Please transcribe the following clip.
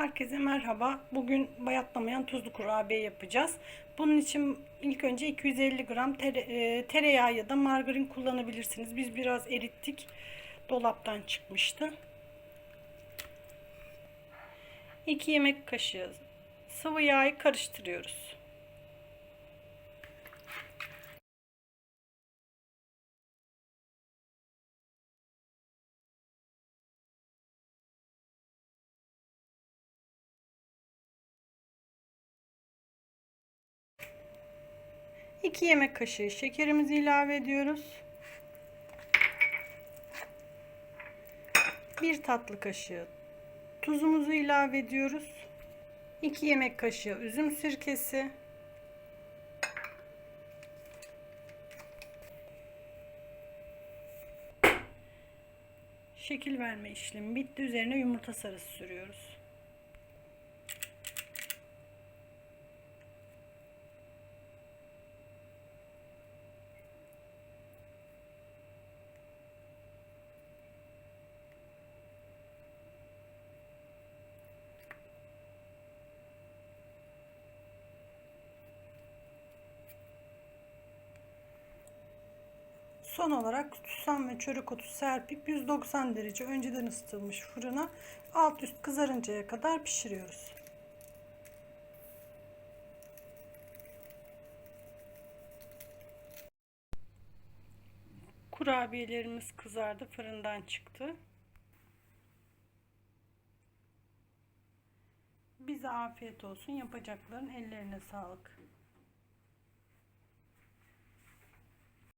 Herkese merhaba. Bugün bayatlamayan tuzlu kurabiye yapacağız. Bunun için ilk önce 250 gram tere, e, tereyağı ya da margarin kullanabilirsiniz. Biz biraz erittik. Dolaptan çıkmıştı. 2 yemek kaşığı sıvı yağı karıştırıyoruz. İki yemek kaşığı şekerimizi ilave ediyoruz. Bir tatlı kaşığı tuzumuzu ilave ediyoruz. 2 yemek kaşığı üzüm sirkesi. Şekil verme işlemi bitti. Üzerine yumurta sarısı sürüyoruz. Son olarak susam ve çörek otu serpip 190 derece önceden ısıtılmış fırına alt üst kızarıncaya kadar pişiriyoruz. Kurabiyelerimiz kızardı, fırından çıktı. Bize afiyet olsun. Yapacakların ellerine sağlık.